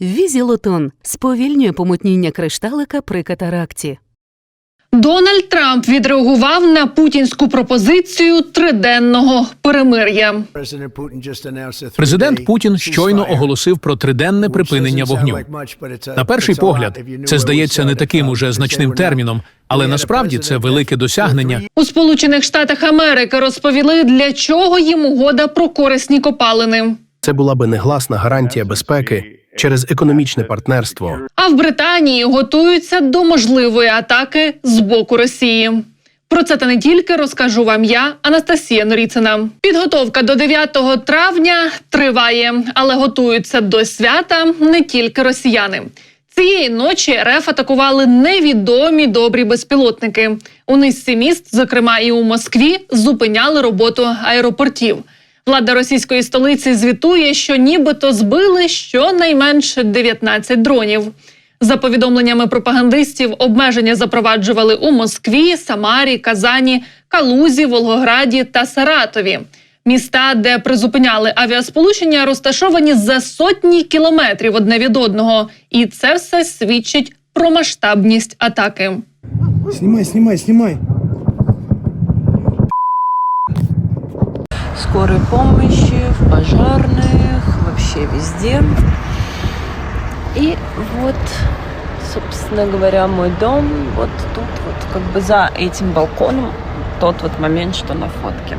Візілотон сповільнює помутніння кришталика при катаракті. Дональд Трамп відреагував на путінську пропозицію триденного перемир'я. Президент Путін щойно оголосив про триденне припинення вогню. На перший погляд, це здається не таким уже значним терміном, але насправді це велике досягнення. У Сполучених Штатах Америки розповіли, для чого їм угода про корисні копалини. Це була би негласна гарантія безпеки через економічне партнерство. А в Британії готуються до можливої атаки з боку Росії. Про це та не тільки розкажу вам я, Анастасія Норіцина. Підготовка до 9 травня триває, але готуються до свята не тільки росіяни. Цієї ночі РФ атакували невідомі добрі безпілотники. У низці міст, зокрема і у Москві, зупиняли роботу аеропортів. Влада російської столиці звітує, що нібито збили щонайменше 19 дронів. За повідомленнями пропагандистів, обмеження запроваджували у Москві, Самарі, Казані, Калузі, Волгограді та Саратові. Міста, де призупиняли авіасполучення, розташовані за сотні кілометрів одне від одного, і це все свідчить про масштабність атаки. Снимай, снимай, снимай. Скорой помощи, в пожарных, вообще везде. И вот, собственно говоря, мой дом вот тут вот как бы за этим балконом тот вот момент, что на фотке.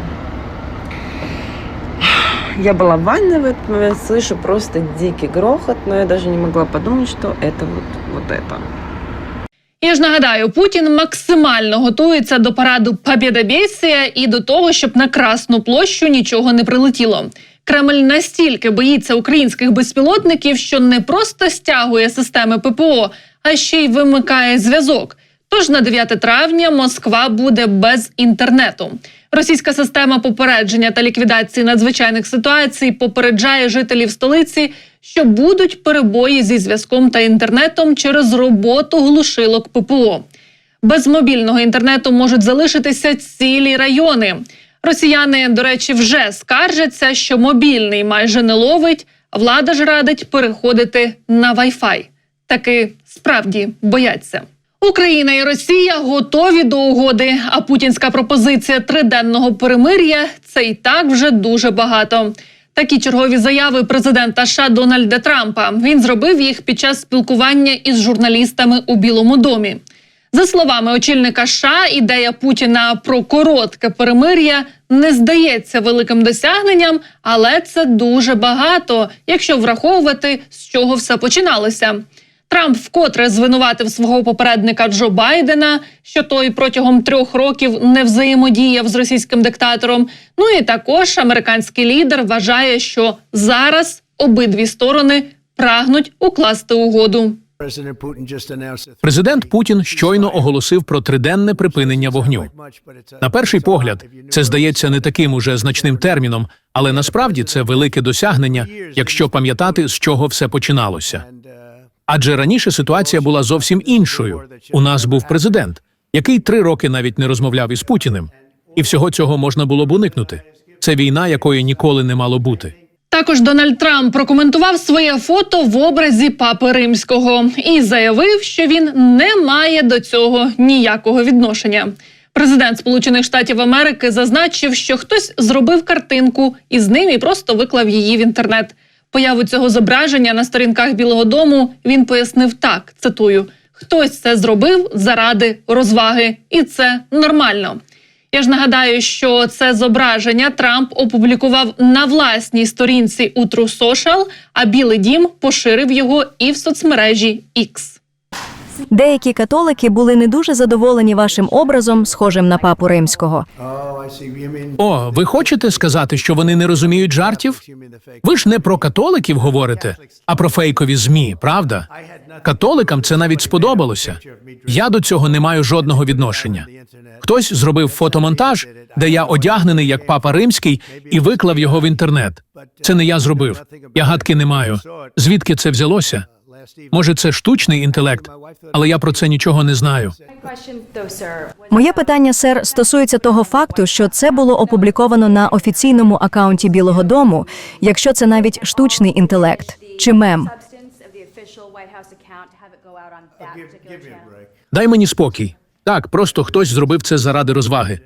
Я была в ванной в этот момент, слышу просто дикий грохот, но я даже не могла подумать, что это вот, вот это. Я ж нагадаю, Путін максимально готується до параду Побєдобєсія і до того, щоб на Красну площу нічого не прилетіло. Кремль настільки боїться українських безпілотників, що не просто стягує системи ППО, а ще й вимикає зв'язок. Тож на 9 травня Москва буде без інтернету. Російська система попередження та ліквідації надзвичайних ситуацій попереджає жителів столиці, що будуть перебої зі зв'язком та інтернетом через роботу глушилок ППО. Без мобільного інтернету можуть залишитися цілі райони. Росіяни, до речі, вже скаржаться, що мобільний майже не ловить. Влада ж радить переходити на Wi-Fi. Таки справді бояться. Україна і Росія готові до угоди. А путінська пропозиція триденного перемир'я це і так вже дуже багато. Такі чергові заяви президента США Дональда Трампа. Він зробив їх під час спілкування із журналістами у Білому домі. За словами очільника США, ідея Путіна про коротке перемир'я не здається великим досягненням, але це дуже багато, якщо враховувати, з чого все починалося. Трамп вкотре звинуватив свого попередника Джо Байдена, що той протягом трьох років не взаємодіяв з російським диктатором. Ну і також американський лідер вважає, що зараз обидві сторони прагнуть укласти угоду. Президент Путін щойно оголосив про триденне припинення вогню. На перший погляд, це здається не таким уже значним терміном, але насправді це велике досягнення, якщо пам'ятати, з чого все починалося. Адже раніше ситуація була зовсім іншою. У нас був президент, який три роки навіть не розмовляв із Путіним, і всього цього можна було б уникнути. Це війна, якої ніколи не мало бути. Також Дональд Трамп прокоментував своє фото в образі папи римського і заявив, що він не має до цього ніякого відношення. Президент Сполучених Штатів Америки зазначив, що хтось зробив картинку і з ним і просто виклав її в інтернет. Появу цього зображення на сторінках Білого Дому він пояснив так: цитую: хтось це зробив заради розваги, і це нормально. Я ж нагадаю, що це зображення Трамп опублікував на власній сторінці у True Social, а Білий Дім поширив його і в соцмережі X. Деякі католики були не дуже задоволені вашим образом, схожим на папу римського. О, ви хочете сказати, що вони не розуміють жартів? Ви ж не про католиків говорите, а про фейкові змі, правда? Католикам це навіть сподобалося. Я до цього не маю жодного відношення. Хтось зробив фотомонтаж, де я одягнений як папа римський, і виклав його в інтернет. Це не я зробив. Я гадки не маю. Звідки це взялося? Може, це штучний інтелект, але я про це нічого не знаю. Моє питання, сер, стосується того факту, що це було опубліковано на офіційному акаунті Білого Дому, якщо це навіть штучний інтелект чи мем. Дай мені спокій. Так, просто хтось зробив це заради розваги.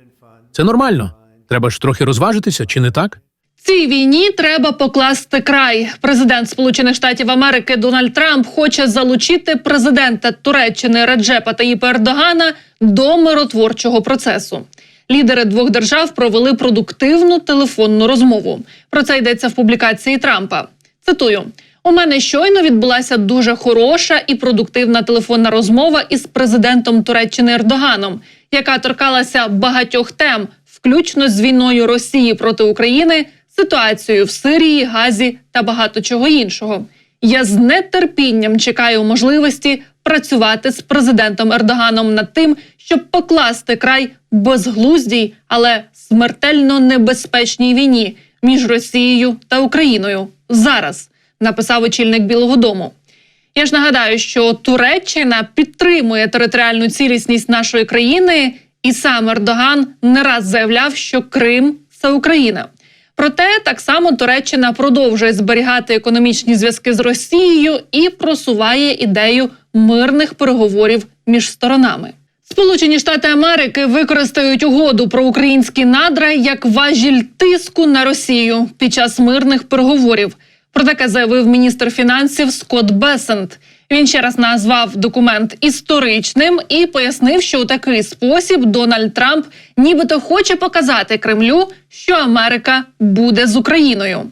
Це нормально. Треба ж трохи розважитися, чи не так? Цій війні треба покласти край. Президент Сполучених Штатів Америки Дональд Трамп хоче залучити президента Туреччини Реджепа Таїпа Ердогана до миротворчого процесу. Лідери двох держав провели продуктивну телефонну розмову. Про це йдеться в публікації Трампа. Цитую: у мене щойно відбулася дуже хороша і продуктивна телефонна розмова із президентом Туреччини Ердоганом, яка торкалася багатьох тем, включно з війною Росії проти України, ситуацією в Сирії, Газі та багато чого іншого. Я з нетерпінням чекаю можливості працювати з президентом Ердоганом над тим, щоб покласти край безглуздій, але смертельно небезпечній війні між Росією та Україною зараз, написав очільник Білого Дому. Я ж нагадаю, що Туреччина підтримує територіальну цілісність нашої країни, і сам Ердоган не раз заявляв, що Крим це Україна. Проте так само Туреччина продовжує зберігати економічні зв'язки з Росією і просуває ідею мирних переговорів між сторонами. Сполучені Штати Америки використають угоду про українські надра як важіль тиску на Росію під час мирних переговорів. Про таке заявив міністр фінансів Скотт Бесент. Він ще раз назвав документ історичним і пояснив, що у такий спосіб Дональд Трамп нібито хоче показати Кремлю, що Америка буде з Україною.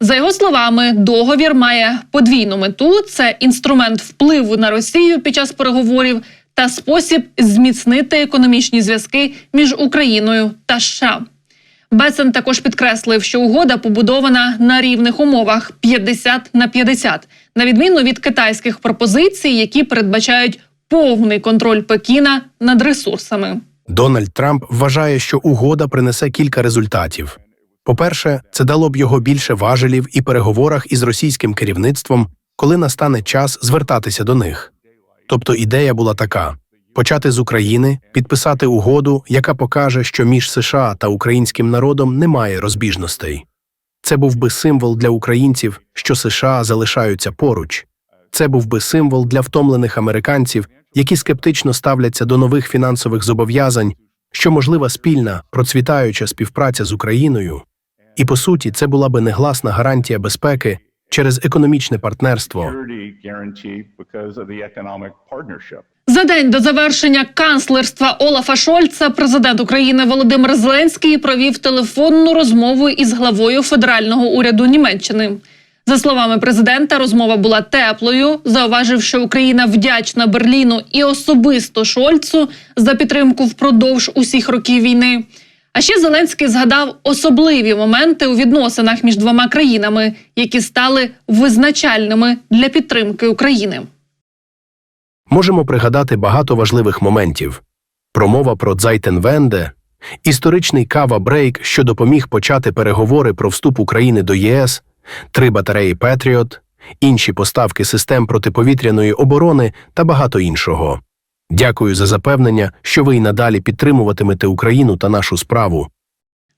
За його словами, договір має подвійну мету: це інструмент впливу на Росію під час переговорів та спосіб зміцнити економічні зв'язки між Україною та США. Бесен також підкреслив, що угода побудована на рівних умовах 50 на 50, на відміну від китайських пропозицій, які передбачають повний контроль Пекіна над ресурсами. Дональд Трамп вважає, що угода принесе кілька результатів. По-перше, це дало б його більше важелів і переговорах із російським керівництвом, коли настане час звертатися до них. Тобто ідея була така: почати з України, підписати угоду, яка покаже, що між США та українським народом немає розбіжностей. Це був би символ для українців, що США залишаються поруч. Це був би символ для втомлених американців, які скептично ставляться до нових фінансових зобов'язань, що можлива спільна, процвітаюча співпраця з Україною. І по суті, це була би негласна гарантія безпеки через економічне партнерство. За день до завершення канцлерства Олафа Шольца президент України Володимир Зеленський провів телефонну розмову із главою федерального уряду Німеччини. За словами президента, розмова була теплою. Зауважив, що Україна вдячна Берліну і особисто Шольцу за підтримку впродовж усіх років війни. А ще Зеленський згадав особливі моменти у відносинах між двома країнами, які стали визначальними для підтримки України. Можемо пригадати багато важливих моментів: промова про Дзайтенвенде, історичний кава Брейк, що допоміг почати переговори про вступ України до ЄС, три батареї Петріот, інші поставки систем протиповітряної оборони та багато іншого. Дякую за запевнення, що ви й надалі підтримуватимете Україну та нашу справу.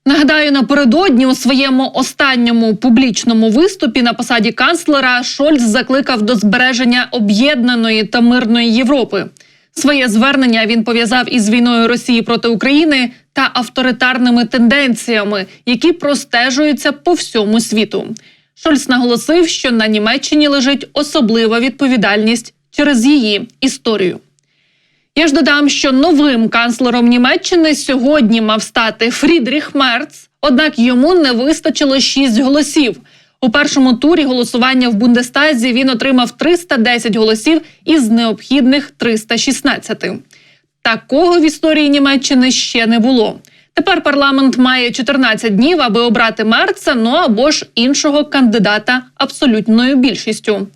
Нагадаю, напередодні у своєму останньому публічному виступі на посаді канцлера Шольц закликав до збереження об'єднаної та мирної Європи. Своє звернення він пов'язав із війною Росії проти України та авторитарними тенденціями, які простежуються по всьому світу. Шольц наголосив, що на Німеччині лежить особлива відповідальність через її історію. Я ж додам, що новим канцлером Німеччини сьогодні мав стати Фрідріх Мерц, однак йому не вистачило 6 голосів. У першому турі голосування в Бундестазі він отримав 310 голосів із необхідних 316. Такого в історії Німеччини ще не було. Тепер парламент має 14 днів, аби обрати Мерца, ну або ж іншого кандидата абсолютною більшістю.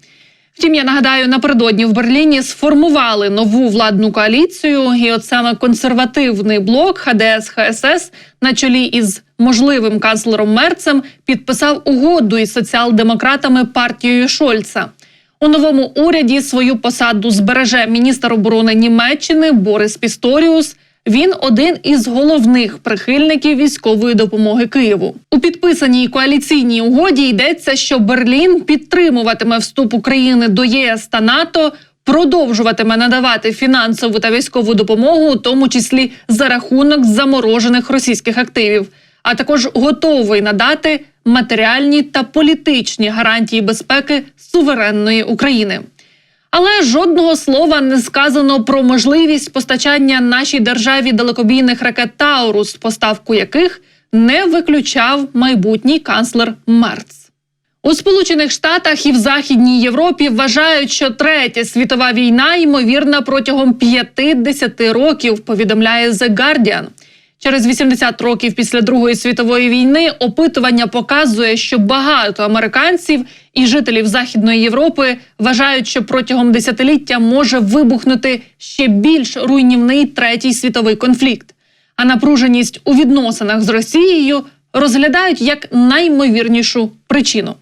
Втім, я нагадаю, напередодні в Берліні сформували нову владну коаліцію, і от саме консервативний блок ХДС ХСС на чолі із можливим канцлером Мерцем підписав угоду із соціал-демократами партією Шольца. У новому уряді свою посаду збереже міністр оборони Німеччини Борис Пісторіус. Він один із головних прихильників військової допомоги Києву. У підписаній коаліційній угоді йдеться, що Берлін підтримуватиме вступ України до ЄС та НАТО, продовжуватиме надавати фінансову та військову допомогу, у тому числі за рахунок заморожених російських активів, а також готовий надати матеріальні та політичні гарантії безпеки суверенної України. Але жодного слова не сказано про можливість постачання нашій державі далекобійних ракет Таурус, поставку яких не виключав майбутній канцлер Мерц. У Сполучених Штатах і в Західній Європі вважають, що третя світова війна ймовірна протягом 50 років. Повідомляє The Guardian. Через 80 років після Другої світової війни опитування показує, що багато американців і жителів Західної Європи вважають, що протягом десятиліття може вибухнути ще більш руйнівний третій світовий конфлікт. А напруженість у відносинах з Росією розглядають як наймовірнішу причину.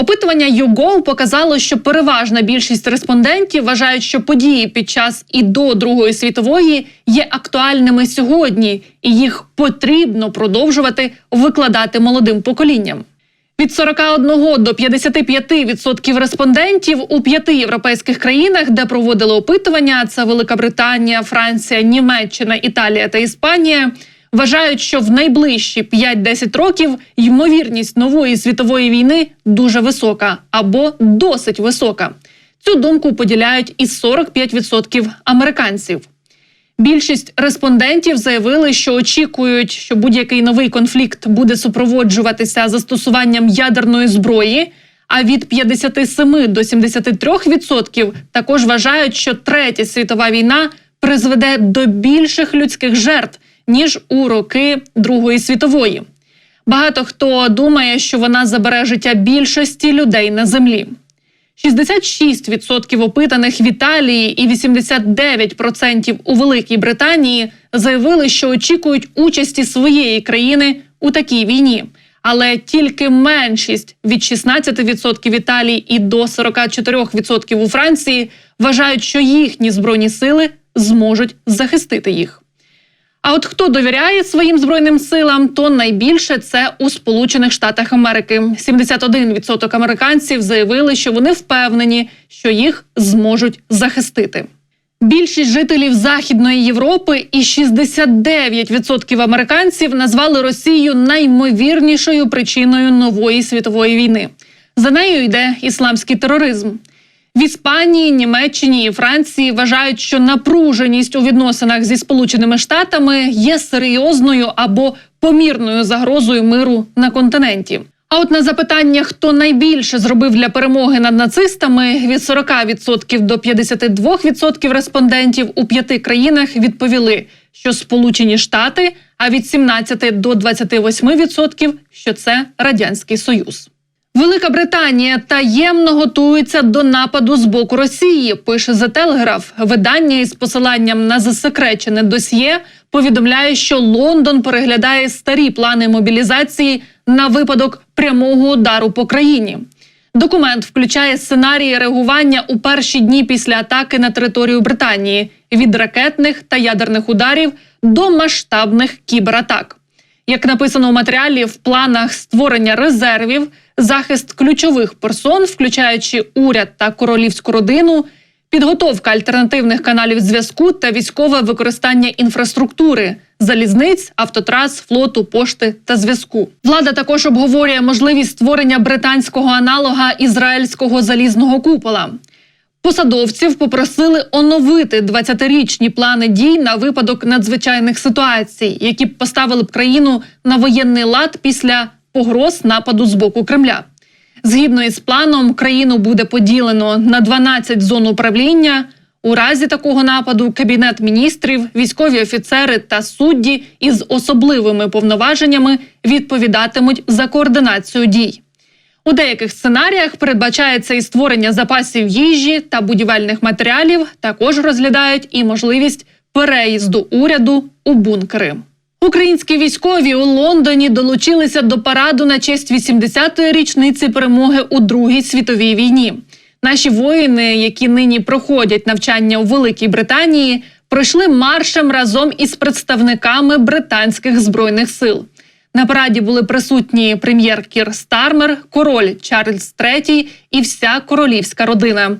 Опитування YouGov показало, що переважна більшість респондентів вважають, що події під час і до Другої світової є актуальними сьогодні, і їх потрібно продовжувати викладати молодим поколінням. Від 41 до 55% респондентів у п'яти європейських країнах, де проводили опитування, це Велика Британія, Франція, Німеччина, Італія та Іспанія, вважають, що в найближчі 5-10 років ймовірність нової світової війни дуже висока або досить висока. Цю думку поділяють і 45% американців. Більшість респондентів заявили, що очікують, що будь-який новий конфлікт буде супроводжуватися застосуванням ядерної зброї. А від 57 до 73% також вважають, що третя світова війна призведе до більших людських жертв ніж у роки Другої світової. Багато хто думає, що вона забере життя більшості людей на землі. 66% опитаних в Італії і 89% у Великій Британії заявили, що очікують участі своєї країни у такій війні. Але тільки меншість від 16% в Італії і до 44% у Франції вважають, що їхні збройні сили зможуть захистити їх. А от хто довіряє своїм збройним силам, то найбільше це у Сполучених Штатах Америки. 71% американців заявили, що вони впевнені, що їх зможуть захистити. Більшість жителів Західної Європи і 69% американців назвали Росію наймовірнішою причиною нової світової війни. За нею йде ісламський тероризм. В Іспанії, Німеччині і Франції вважають, що напруженість у відносинах зі Сполученими Штатами є серйозною або помірною загрозою миру на континенті. А от на запитання, хто найбільше зробив для перемоги над нацистами, від 40% до 52% респондентів у п'яти країнах відповіли, що Сполучені Штати, а від 17 до 28% – що це радянський союз. Велика Британія таємно готується до нападу з боку Росії. Пише The Telegraph. Видання із посиланням на засекречене досьє повідомляє, що Лондон переглядає старі плани мобілізації на випадок прямого удару по країні. Документ включає сценарії реагування у перші дні після атаки на територію Британії від ракетних та ядерних ударів до масштабних кібератак. Як написано у матеріалі, в планах створення резервів, захист ключових персон, включаючи уряд та королівську родину, підготовка альтернативних каналів зв'язку та військове використання інфраструктури, залізниць, автотрас, флоту, пошти та зв'язку. Влада також обговорює можливість створення британського аналога ізраїльського залізного купола. Посадовців попросили оновити 20-річні плани дій на випадок надзвичайних ситуацій, які б поставили б країну на воєнний лад після погроз нападу з боку Кремля. Згідно із планом, країну буде поділено на 12 зон управління. У разі такого нападу кабінет міністрів, військові офіцери та судді із особливими повноваженнями відповідатимуть за координацію дій. У деяких сценаріях передбачається і створення запасів їжі та будівельних матеріалів. Також розглядають і можливість переїзду уряду у бункери. Українські військові у Лондоні долучилися до параду на честь 80-ї річниці перемоги у Другій світовій війні. Наші воїни, які нині проходять навчання у Великій Британії, пройшли маршем разом із представниками британських збройних сил. На параді були присутні прем'єр Кір Стармер, король Чарльз III і вся королівська родина.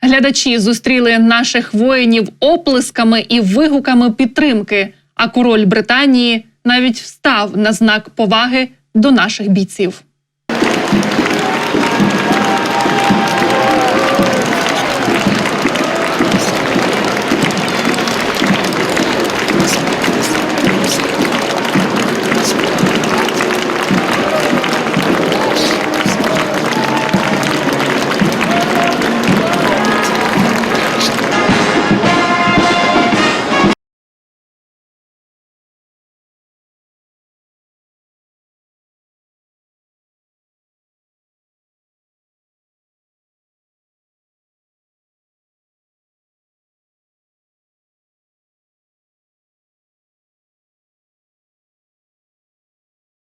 Глядачі зустріли наших воїнів оплесками і вигуками підтримки. А король Британії навіть встав на знак поваги до наших бійців.